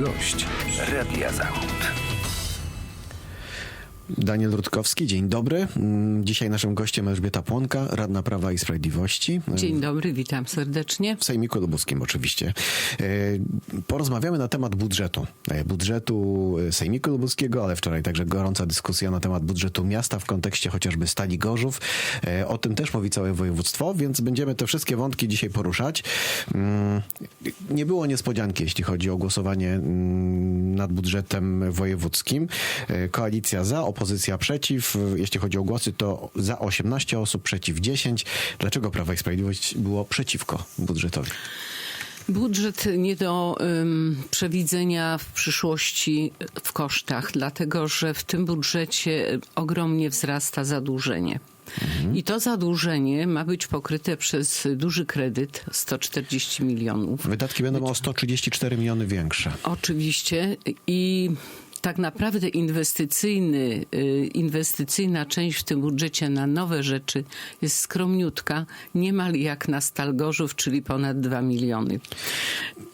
Gość Radia Zachód. Daniel Rutkowski, dzień dobry. Mm, Dzisiaj naszym gościem Elżbieta Płonka, Radna Prawa i Sprawiedliwości. Dzień dobry, witam serdecznie. W Sejmiku Lubuskim oczywiście. E, Porozmawiamy na temat budżetu. E, Budżetu e, Sejmiku Lubuskiego, ale wczoraj także gorąca dyskusja na temat budżetu miasta w kontekście chociażby Stali Gorzów. O tym też mówi całe województwo, więc będziemy te wszystkie wątki dzisiaj poruszać. Mm, Nie było niespodzianki, jeśli chodzi o głosowanie mm, nad budżetem wojewódzkim. Koalicja za, opozycja przeciw. E, Jeśli chodzi o głosy, to za 18 osób, przeciw 10. Dlaczego Prawa i Sprawiedliwość było przeciwko budżetowi? Budżet nie do ym, przewidzenia w przyszłości w kosztach, dlatego że w tym budżecie ogromnie wzrasta zadłużenie. I to zadłużenie ma być pokryte przez duży kredyt 140 milionów. Wydatki będą o 134 miliony większe. Oczywiście i tak naprawdę inwestycyjny, y, inwestycyjna część w tym budżecie na nowe rzeczy jest skromniutka, niemal jak na Stalgorzów, czyli ponad 2 miliony.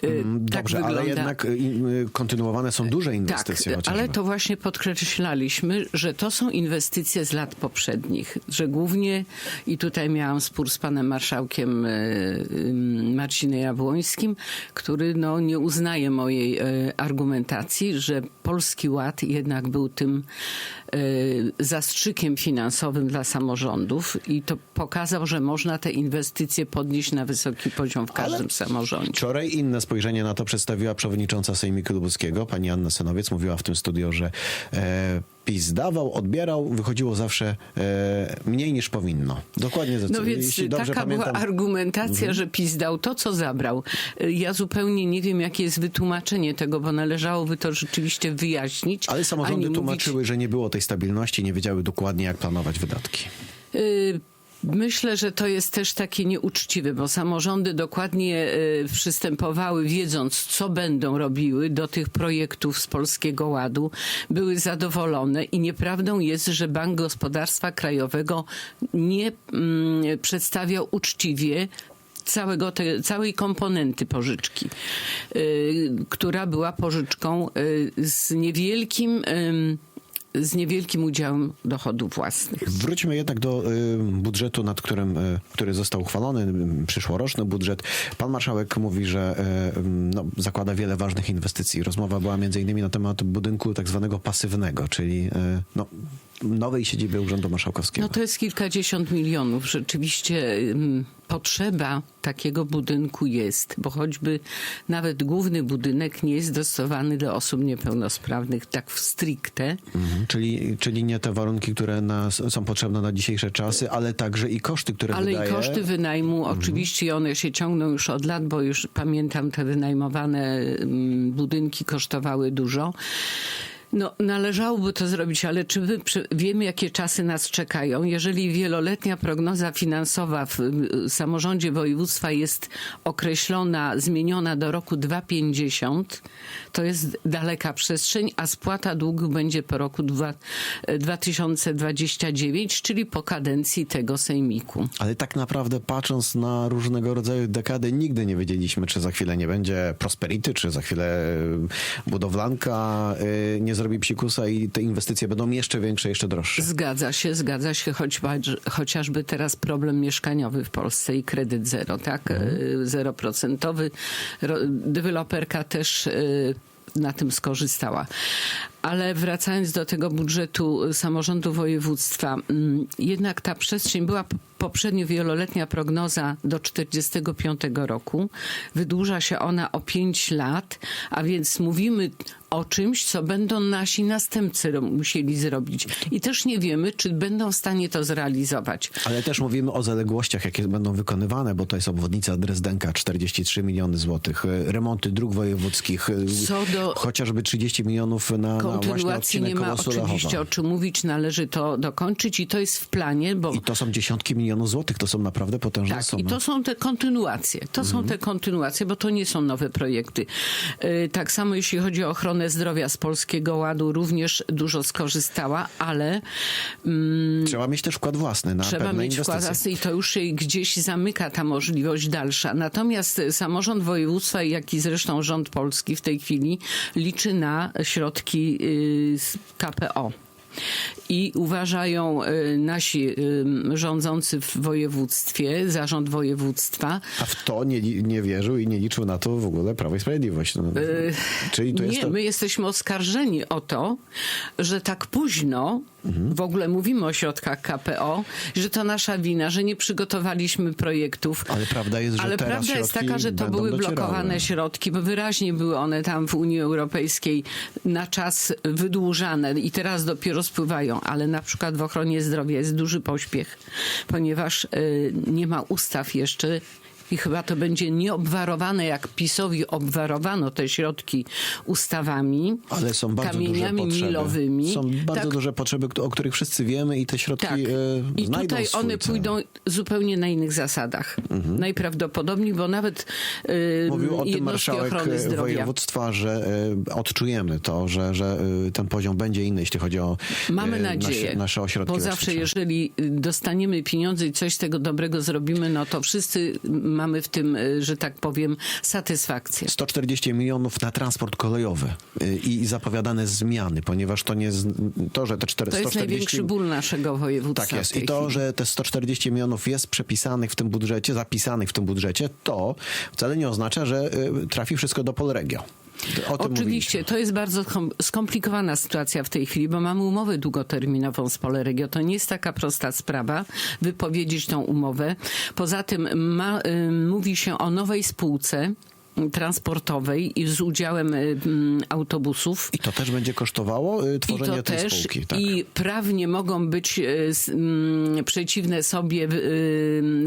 Y, Dobrze, ale jednak y, kontynuowane są duże inwestycje tak, chociażby. ale to właśnie podkreślaliśmy, że to są inwestycje z lat poprzednich, że głównie, i tutaj miałam spór z panem marszałkiem Marcinem Jabłońskim, który no, nie uznaje mojej argumentacji, że Polski Ład jednak był tym e, zastrzykiem finansowym dla samorządów i to pokazał, że można te inwestycje podnieść na wysoki poziom w każdym samorządzie. Wczoraj inne spojrzenie na to przedstawiła przewodnicząca Sejmiku Lubuskiego, pani Anna Senowiec. Mówiła w tym studio, że e, PiS dawał, odbierał, wychodziło zawsze e, mniej niż powinno. Dokładnie za No więc taka pamiętam. była argumentacja, że PiS dał to, co zabrał. Ja zupełnie nie wiem, jakie jest wytłumaczenie tego, bo należałoby to rzeczywiście wyjaśnić. Ale samorządy tłumaczyły, że nie było tej stabilności, nie wiedziały dokładnie, jak planować wydatki. Mówić, y, Myślę, że to jest też takie nieuczciwe, bo samorządy dokładnie y, przystępowały, wiedząc, co będą robiły do tych projektów z Polskiego Ładu, były zadowolone i nieprawdą jest, że Bank Gospodarstwa Krajowego nie mm, przedstawiał uczciwie całego te, całej komponenty pożyczki, y, która była pożyczką y, z niewielkim ym, z niewielkim udziałem dochodów własnych. Wróćmy jednak do y, budżetu, nad którym, y, który został uchwalony, y, przyszłoroczny budżet. Pan marszałek mówi, że y, no, zakłada wiele ważnych inwestycji. Rozmowa była między innymi na temat budynku tak zwanego pasywnego, czyli no, nowej siedziby Urzędu Marszałkowskiego. No to jest kilkadziesiąt milionów. Rzeczywiście potrzeba takiego budynku jest, bo choćby nawet główny budynek nie jest dostosowany do osób niepełnosprawnych tak w stricte. Mhm. Czyli, czyli nie te warunki, które nas, są potrzebne na dzisiejsze czasy, ale także i koszty, które Ale wydaje. i koszty wynajmu, oczywiście one się ciągną już od lat, bo już pamiętam te wynajmowane budynki kosztowały dużo. No, należałoby to zrobić, ale czy my wiemy, jakie czasy nas czekają? Jeżeli wieloletnia prognoza finansowa w samorządzie województwa jest określona, zmieniona do roku 2,50, to jest daleka przestrzeń, a spłata długu będzie po roku dwa- 2029, czyli po kadencji tego sejmiku. Ale tak naprawdę patrząc na różnego rodzaju dekady, nigdy nie wiedzieliśmy, czy za chwilę nie będzie prosperity, czy za chwilę y, budowlanka y, nie zrobi psikusa i te inwestycje będą jeszcze większe, jeszcze droższe. Zgadza się, zgadza się, choćby, chociażby teraz problem mieszkaniowy w Polsce i kredyt zero, tak? Y, Zeroprocentowy. Ro- Deweloperka też y, na tym skorzystała. Ale wracając do tego budżetu samorządu województwa, mm, jednak ta przestrzeń była poprzednio wieloletnia prognoza do 45 roku. Wydłuża się ona o 5 lat, a więc mówimy o czymś, co będą nasi następcy musieli zrobić. I też nie wiemy, czy będą w stanie to zrealizować. Ale też mówimy o zaległościach, jakie będą wykonywane, bo to jest obwodnica Drezdenka, 43 miliony złotych, y, remonty dróg wojewódzkich, y, do- chociażby 30 milionów na, na kontynuacji nie ma oczywiście o czym mówić, należy to dokończyć i to jest w planie, bo I to są dziesiątki milionów złotych, to są naprawdę potężne tak, sumy. i to są te kontynuacje. To są Mhm. te kontynuacje, bo to nie są nowe projekty. Yy, Tak samo jeśli chodzi o ochronę zdrowia z Polskiego Ładu, również dużo skorzystała, ale mm, Trzeba mieć też wkład własny na trzeba mieć inwestycje. wkład własny i to już się gdzieś zamyka ta możliwość dalsza. Natomiast samorząd województwa, jak i zresztą rząd polski w tej chwili liczy na środki yy, z KPO. I uważają y, nasi rządzący w województwie, zarząd województwa, A w to nie, nie wierzył i nie liczył na to w ogóle Prawo i Sprawiedliwość. No, Czyli to nie, jest to... my jesteśmy oskarżeni o to, że tak późno w ogóle mówimy o środkach KPO, że to nasza wina, że nie przygotowaliśmy projektów. Ale prawda jest, że Ale prawda jest taka, że to były docierały. blokowane środki, bo wyraźnie były one tam w Unii Europejskiej na czas wydłużane i teraz dopiero spływają, ale na przykład w ochronie zdrowia jest duży pośpiech, ponieważ y, nie ma ustaw jeszcze i chyba to będzie nieobwarowane, jak PiSowi obwarowano te środki ustawami, Ale są bardzo kamieniami duże potrzeby. milowymi. Są bardzo Tak, duże potrzeby, o których wszyscy wiemy i te środki tak. e, I znajdą tutaj one cel. pójdą zupełnie na innych zasadach. Najprawdopodobniej, bo nawet yy, Mówił o tym marszałek e, województwa, że e, odczujemy to, że, że e, ten poziom będzie inny, jeśli chodzi o Mamy e, nadzieję, nasze, nasze ośrodki bo zawsze lecznicze. jeżeli dostaniemy pieniądze i coś z tego dobrego zrobimy, no to wszyscy mamy w tym, y, że tak powiem, satysfakcję. 140 milionów na transport kolejowy y, i zapowiadane zmiany, ponieważ to nie to, że te 4, To jest 140 największy ból naszego województwa Tak jest. I to, chwili. że te 140 milionów jest przepisanych w tym budżecie, zapisanych w tym budżecie, to wcale nie oznacza, że y, trafi wszystko do Polregio. Oczywiście, to jest bardzo kom- skomplikowana sytuacja w tej chwili, bo mamy umowę długoterminową z Poleregio. To nie jest taka prosta sprawa wypowiedzieć tą umowę. Poza tym ma, y, mówi się o nowej spółce transportowej i z udziałem y, mm, autobusów. I to też będzie kosztowało y, I tworzenie to tej też spółki. Tak. i prawnie mogą być s- mm, przeciwne sobie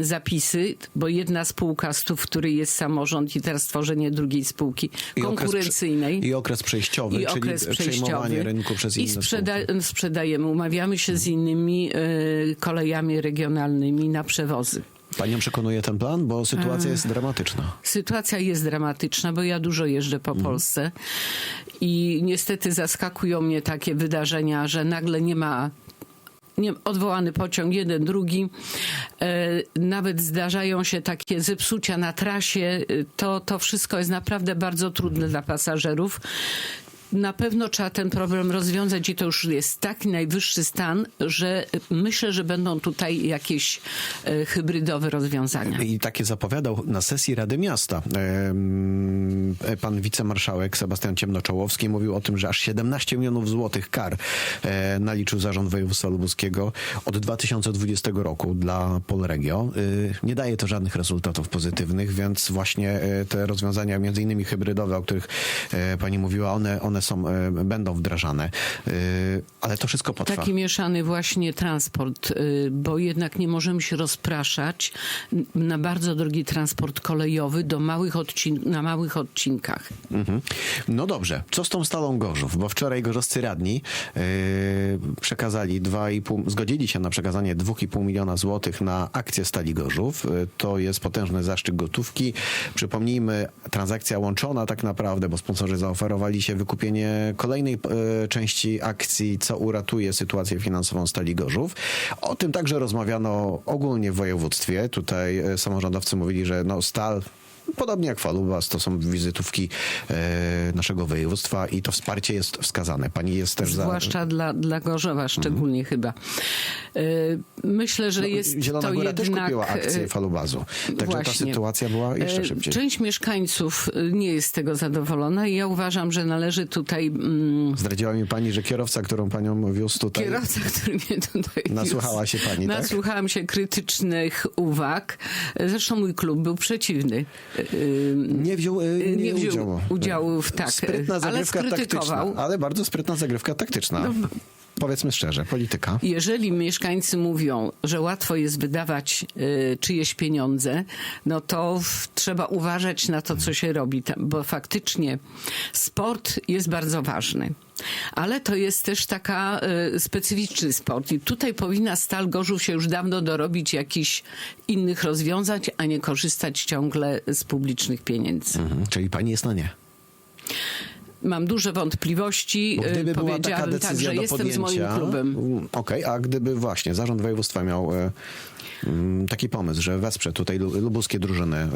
zapisy, bo jedna spółka, z w której jest samorząd i teraz stworzenie drugiej spółki I okres konkurencyjnej. I okres przejściowy, i czyli okres przejmowanie przejściowy. rynku przez I inne sprzeda- spółki. sprzedajemy, umawiamy się z innymi e, kolejami regionalnymi na przewozy. Panią przekonuje ten plan? Bo sytuacja jest dramatyczna. Sytuacja jest dramatyczna, bo ja dużo jeżdżę po Polsce i niestety zaskakują mnie takie wydarzenia, że nagle nie ma nie, odwołany pociąg, jeden, drugi. E, nawet zdarzają się takie zepsucia na trasie. E, To, to wszystko jest naprawdę bardzo trudne dla pasażerów. Na pewno trzeba ten problem rozwiązać i to już jest taki najwyższy stan, że myślę, że będą tutaj jakieś e, hybrydowe rozwiązania. I takie zapowiadał na sesji Rady Miasta. Pan wicemarszałek Sebastian Ciemnoczołowski mówił o tym, że aż 17 milionów złotych kar e, naliczył Zarząd Województwa Lubuskiego od 2020 roku dla Polregio. Y, Nie daje to żadnych rezultatów pozytywnych, więc właśnie e, te rozwiązania, między innymi hybrydowe, o których pani mówiła, one, one są, e, będą wdrażane. Y, Ale to wszystko potrwa. Taki mieszany właśnie transport, y, bo jednak nie możemy się rozpraszać na bardzo drogi transport kolejowy do małych odcin- na małych odcinkach. Mhm. No dobrze, co z tą stalą Gorzów? Bo wczoraj gorzowscy radni przekazali 2,5, zgodzili się na przekazanie 2,5 miliona złotych na akcję stali Gorzów. To jest potężny zaszczyt gotówki. Przypomnijmy, transakcja łączona tak naprawdę, bo sponsorzy zaoferowali się wykupienie kolejnej yy, części akcji, co uratuje sytuację finansową stali Gorzów. O tym także rozmawiano ogólnie w województwie. Tutaj yy, samorządowcy mówili, że no stal Podobnie jak Falubas, to są wizytówki e, naszego województwa i to wsparcie jest wskazane. Pani jest też Zwłaszcza dla, dla Gorzowa szczególnie chyba. Y, Myślę, że za... jest No, Zielona to Góra jednak... też kupiła akcję y, Falubazu. Także ta Właśnie. sytuacja była jeszcze E, szybciej. Część mieszkańców y, nie jest z tego zadowolona i ja uważam, że należy tutaj mm, Zdradziła mi pani, że kierowca, którą panią wiózł tutaj... Kierowca, który mnie tutaj Nasłuchała się pani, tak? Nasłuchałam się krytycznych uwag. Zresztą mój klub był przeciwny. Nie wziął, e, nie, Nie wziął udziału. udziału w- tak, Sprytna ale zagrywka taktyczna. skrytykował. Ale bardzo sprytna zagrywka taktyczna. Powiedzmy szczerze, polityka. Jeżeli mieszkańcy mówią, że łatwo jest wydawać y, czyjeś pieniądze, no to w, trzeba uważać na to, co się robi, tam, bo faktycznie sport jest bardzo ważny. Ale to jest też taka e, specyficzny sport i tutaj powinna Stal Gorzów się już dawno dorobić jakichś innych rozwiązań, a nie korzystać ciągle z publicznych pieniędzy. Mhm, czyli pani jest na nie. Mam duże wątpliwości. Bo gdyby e, była taka Powiedziałabym decyzja tak, że do jestem podjęcia, z moim klubem. mm, Okej, a gdyby właśnie zarząd województwa miał e, mm, taki pomysł, że wesprze tutaj lu- lubuskie drużyny, e,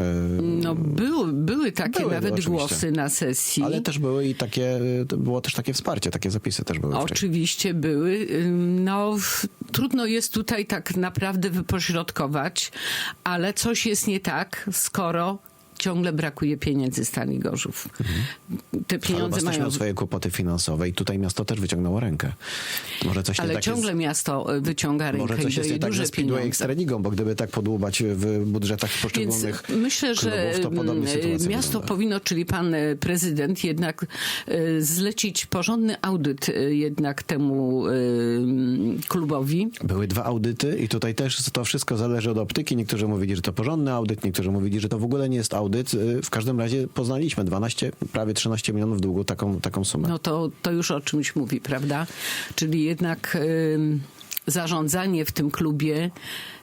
No były, były takie Były, nawet oczywiście. głosy na sesji. ale też były i takie, było też takie wsparcie, takie zapisy też były wcześniej. Oczywiście były. Ym, No, trudno jest tutaj tak naprawdę wypośrodkować, ale coś jest nie tak, skoro ciągle brakuje pieniędzy Stali Gorzów. Te Ale pieniądze mają... miał swoje kłopoty finansowe i tutaj miasto też wyciągnęło rękę. Może coś nie Ale tak ciągle jest, miasto y, wyciąga rękę może coś jest nie tak ze Speedway. Ekstraligą, bo gdyby tak podłubać w budżetach Więc poszczególnych myślę, że klubów, to mm, miasto wygląda. powinno, czyli pan e, prezydent jednak e, zlecić porządny audyt jednak temu klubowi. Były dwa audyty i tutaj też to wszystko zależy od optyki. Niektórzy mówili, że to porządny audyt, niektórzy mówili, że to w ogóle nie jest audyt. Y, W każdym razie poznaliśmy 12, prawie 13 milionów długu taką, taką sumę. No to, to już o czymś mówi, prawda? Czyli jednak ym, zarządzanie w tym klubie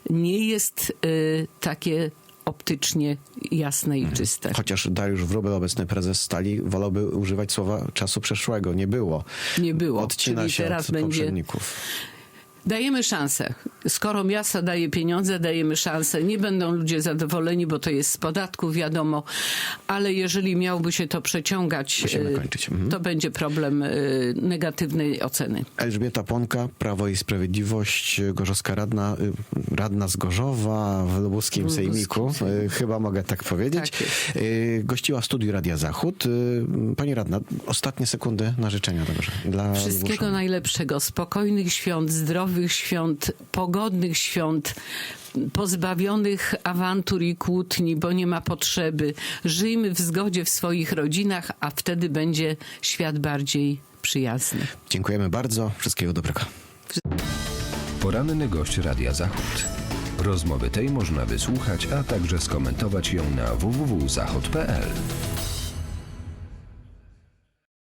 nie jest y, takie optycznie jasne i czyste. Chociaż Dariusz Wróbel, obecny prezes Stali, wolałby używać słowa czasu przeszłego. Nie było. Nie było. Odcina Czyli się teraz od będzie- poprzedników. Dajemy szansę. Skoro miasto daje pieniądze, dajemy szansę. Nie będą ludzie zadowoleni, bo to jest z podatku, wiadomo, ale jeżeli miałby się to przeciągać, y. Mhm. to będzie problem y, negatywnej oceny. Elżbieta Ponka, Prawo i Sprawiedliwość, gorzowska radna, y, radna z Gorzowa w lubuskim sejmiku, chyba mogę tak powiedzieć. Tak Gościła w studiu Radia Zachód. Pani radna, ostatnie sekundy na życzenia dobrze. Dla Wszystkiego najlepszego, spokojnych świąt, zdrowych świąt, pogodnych świąt, pozbawionych awantur i kłótni, bo nie ma potrzeby. Żyjmy w zgodzie w swoich rodzinach, a wtedy będzie świat bardziej przyjazny. Dziękujemy bardzo. Wszystkiego dobrego. Poranny gość Radia Zachód. Rozmowy tej można wysłuchać, a także skomentować ją na www.zachod.pl.